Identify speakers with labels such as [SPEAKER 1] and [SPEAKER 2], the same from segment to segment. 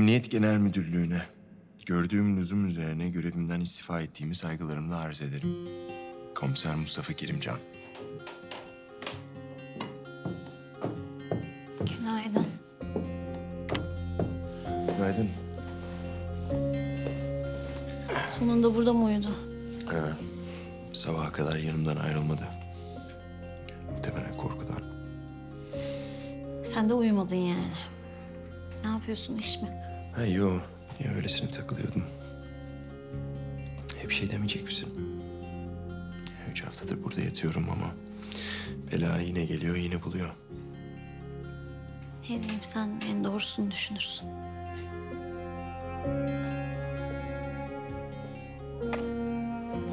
[SPEAKER 1] Emniyet Genel Müdürlüğü'ne gördüğüm lüzum üzerine görevimden istifa ettiğimi saygılarımla arz ederim. Komiser Mustafa Kerimcan.
[SPEAKER 2] Günaydın.
[SPEAKER 1] Günaydın.
[SPEAKER 2] Sonunda burada mı uyudu?
[SPEAKER 1] Ee, sabaha kadar yanımdan ayrılmadı. Muhtemelen korkudan.
[SPEAKER 2] Sen de uyumadın yani. Ne yapıyorsun iş mi?
[SPEAKER 1] Ha yo, ya öylesine takılıyordum. Hep şey demeyecek misin? Üç haftadır burada yatıyorum ama bela yine geliyor, yine buluyor.
[SPEAKER 2] Ne diyeyim sen en doğrusunu düşünürsün.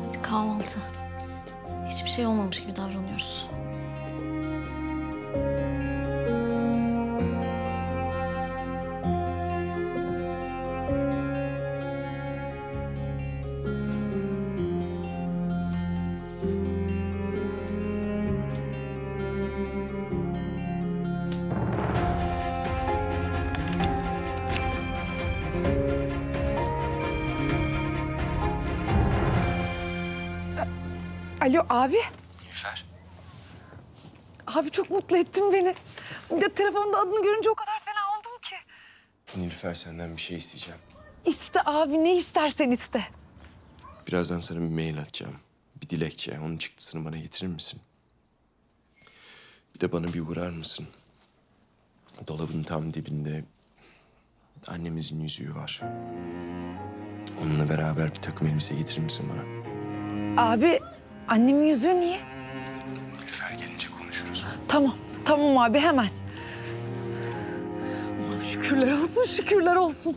[SPEAKER 2] Hadi kahvaltı. Hiçbir şey olmamış gibi davranıyoruz.
[SPEAKER 3] Alo abi.
[SPEAKER 1] Nilüfer.
[SPEAKER 3] Abi çok mutlu ettin beni. Ya, telefonda adını görünce o kadar fena oldum ki.
[SPEAKER 1] Nilüfer senden bir şey isteyeceğim.
[SPEAKER 3] İste abi ne istersen iste.
[SPEAKER 1] Birazdan sana bir mail atacağım. Bir dilekçe. Onun çıktısını bana getirir misin? Bir de bana bir uğrar mısın? Dolabın tam dibinde annemizin yüzüğü var. Onunla beraber bir takım elbise getirir misin bana?
[SPEAKER 3] Abi annemin yüzüğü niye?
[SPEAKER 1] Nilüfer gelince konuşuruz.
[SPEAKER 3] Tamam tamam abi hemen. Allah'ım şükürler olsun şükürler olsun.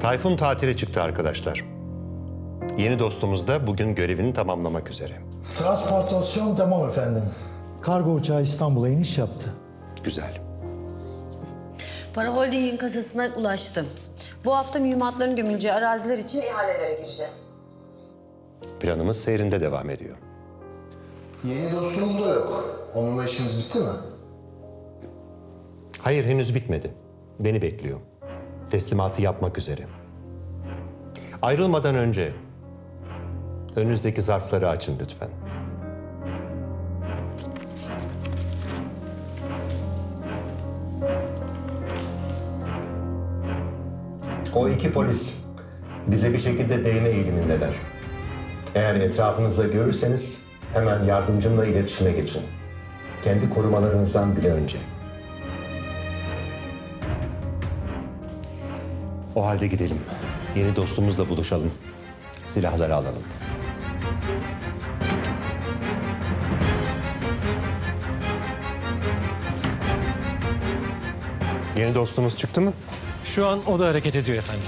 [SPEAKER 4] Tayfun tatile çıktı arkadaşlar. Yeni dostumuz da bugün görevini tamamlamak üzere.
[SPEAKER 5] Transportasyon tamam efendim. Kargo uçağı İstanbul'a iniş yaptı.
[SPEAKER 4] Güzel.
[SPEAKER 6] Para Holding'in kasasına ulaştım. Bu hafta mühimmatların gömüleceği araziler için ihalelere gireceğiz.
[SPEAKER 4] Planımız seyrinde devam ediyor.
[SPEAKER 5] Yeni dostumuz da yok. Onunla işiniz bitti mi?
[SPEAKER 4] Hayır henüz bitmedi. Beni bekliyor. Teslimatı yapmak üzere. Ayrılmadan önce önünüzdeki zarfları açın lütfen. O iki polis bize bir şekilde değme eğilimindeler. Eğer etrafınızda görürseniz hemen yardımcımla iletişime geçin. Kendi korumalarınızdan bile önce. O halde gidelim. Yeni dostumuzla buluşalım. Silahları alalım. Yeni dostumuz çıktı mı?
[SPEAKER 7] Şu an o da hareket ediyor efendim.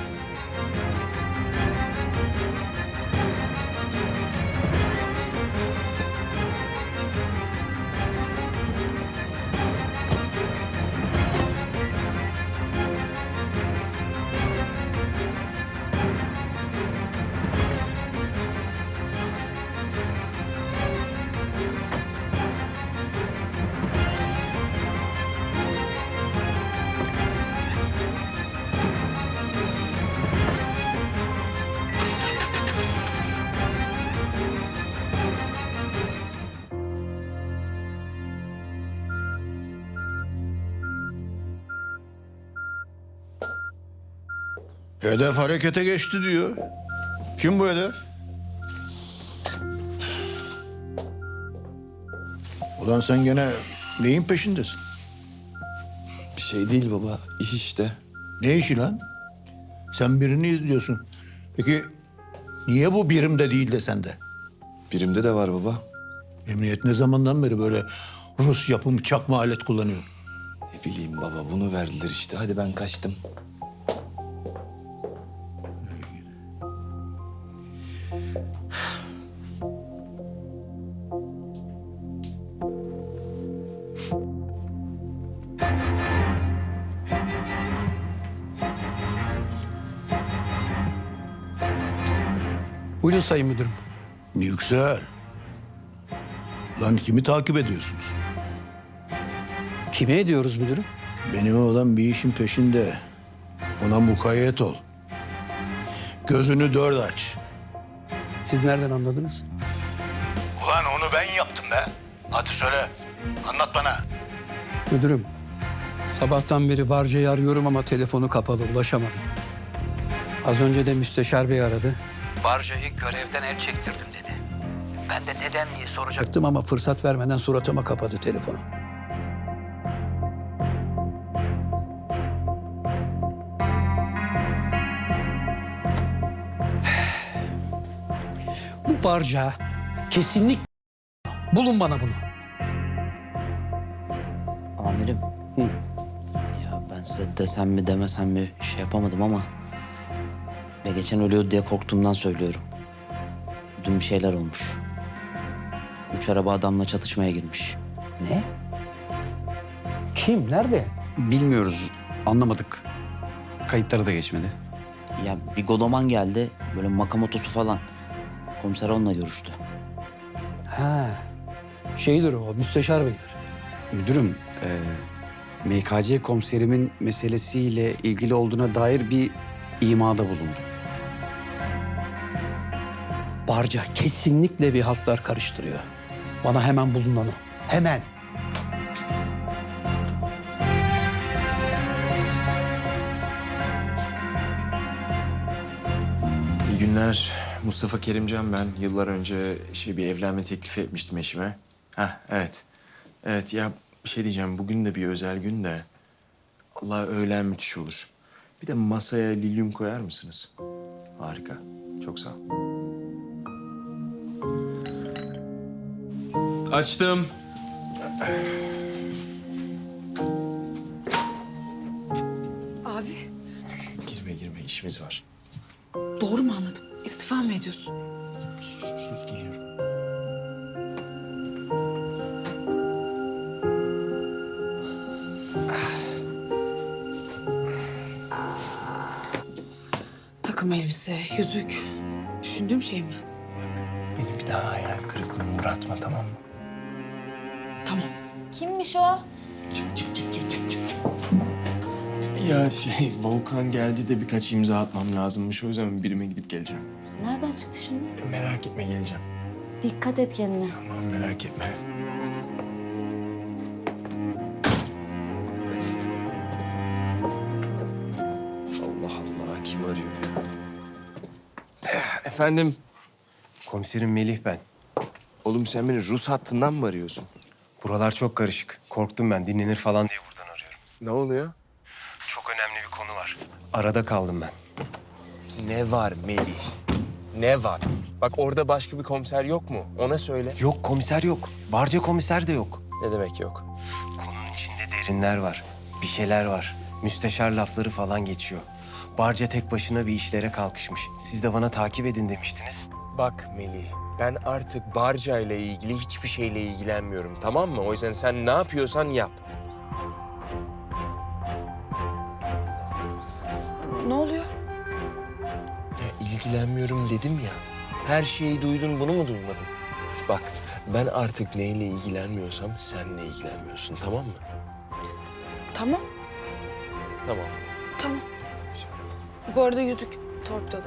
[SPEAKER 8] Hedef harekete geçti diyor. Kim bu hedef? Ulan sen gene neyin peşindesin?
[SPEAKER 9] Bir şey değil baba, iş işte.
[SPEAKER 8] Ne işi lan? Sen birini izliyorsun. Peki niye bu birimde değil de sende?
[SPEAKER 9] Birimde de var baba.
[SPEAKER 8] Emniyet ne zamandan beri böyle Rus yapımı çakma alet kullanıyor?
[SPEAKER 9] Ne bileyim baba, bunu verdiler işte. Hadi ben kaçtım.
[SPEAKER 10] Buyurun Sayın Müdürüm.
[SPEAKER 8] Yüksel. Lan kimi takip ediyorsunuz?
[SPEAKER 10] Kime ediyoruz müdürüm?
[SPEAKER 8] Benim oğlan bir işin peşinde. Ona mukayyet ol. Gözünü dört aç.
[SPEAKER 10] Siz nereden anladınız?
[SPEAKER 8] Ulan onu ben yaptım be. Hadi söyle. Anlat bana.
[SPEAKER 10] Müdürüm, sabahtan beri Barca'yı arıyorum ama telefonu kapalı, ulaşamadım. Az önce de müsteşar bey aradı. Barca'yı görevden el çektirdim dedi. Ben de neden diye soracaktım ama fırsat vermeden suratıma kapadı telefonu. Bu Barca kesinlik bulun bana bunu.
[SPEAKER 11] Amirim.
[SPEAKER 10] Hı.
[SPEAKER 11] Ya ben size desem mi demesem mi şey yapamadım ama... ...ya geçen ölüyordu diye korktuğumdan söylüyorum. Dün bir şeyler olmuş. Üç araba adamla çatışmaya girmiş.
[SPEAKER 10] Ne? Kim? Nerede?
[SPEAKER 9] Bilmiyoruz. Anlamadık. Kayıtları da geçmedi.
[SPEAKER 11] Ya bir godoman geldi. Böyle makamotosu falan. Komiser onunla görüştü.
[SPEAKER 10] Ha. Şeydir o, müsteşar beydir.
[SPEAKER 9] Müdürüm, e, MKC komiserimin meselesiyle ilgili olduğuna dair bir imada bulundu.
[SPEAKER 10] Barca kesinlikle bir haltlar karıştırıyor. Bana hemen bulun onu. Hemen.
[SPEAKER 1] İyi günler. Mustafa Kerimcan ben. Yıllar önce şey bir evlenme teklifi etmiştim eşime. Ha evet. Evet ya bir şey diyeceğim. Bugün de bir özel gün de. Allah öğlen müthiş olur. Bir de masaya lilyum koyar mısınız? Harika. Çok sağ ol. Açtım.
[SPEAKER 3] Abi
[SPEAKER 1] Girme girme işimiz var.
[SPEAKER 3] doğru mu anladım? İstifa mı ediyorsun?
[SPEAKER 1] Sus sus, sus geliyorum.
[SPEAKER 3] Takım elbise, yüzük. Düşündüğüm şey mi?
[SPEAKER 1] Beni bir daha hayal kırıklığına uğratma tamam mı?
[SPEAKER 2] Kimmiş o?
[SPEAKER 1] Ya şey Volkan geldi de birkaç imza atmam lazımmış. O yüzden birime gidip geleceğim.
[SPEAKER 2] Nereden çıktı şimdi?
[SPEAKER 1] Merak etme geleceğim.
[SPEAKER 2] Dikkat et kendine.
[SPEAKER 1] Tamam merak etme. Allah Allah kim arıyor ya? Efendim
[SPEAKER 12] Komiserim Melih ben.
[SPEAKER 1] oğlum sen beni Rus hattından mı arıyorsun?
[SPEAKER 12] Buralar çok karışık. Korktum ben dinlenir falan diye buradan arıyorum.
[SPEAKER 1] Ne oluyor?
[SPEAKER 12] Çok önemli bir konu var. Arada kaldım ben.
[SPEAKER 1] Ne var Melih? Ne var? Bak orada başka bir komiser yok mu? Ona söyle.
[SPEAKER 12] Yok komiser yok. Barca komiser de yok.
[SPEAKER 1] Ne demek yok?
[SPEAKER 12] Konunun içinde derinler var. Bir şeyler var. Müsteşar lafları falan geçiyor. Barca tek başına bir işlere kalkışmış. Siz de bana takip edin demiştiniz.
[SPEAKER 1] Bak Melih, ben artık Barca ile ilgili hiçbir şeyle ilgilenmiyorum tamam mı? O yüzden sen ne yapıyorsan yap.
[SPEAKER 3] Ne oluyor?
[SPEAKER 1] Ya ilgilenmiyorum dedim ya. Her şeyi duydun bunu mu duymadın? Bak ben artık neyle ilgilenmiyorsam senle ilgilenmiyorsun tamam mı?
[SPEAKER 3] Tamam,
[SPEAKER 1] Tamam.
[SPEAKER 3] tamam. Bu arada yüzük torpidoda.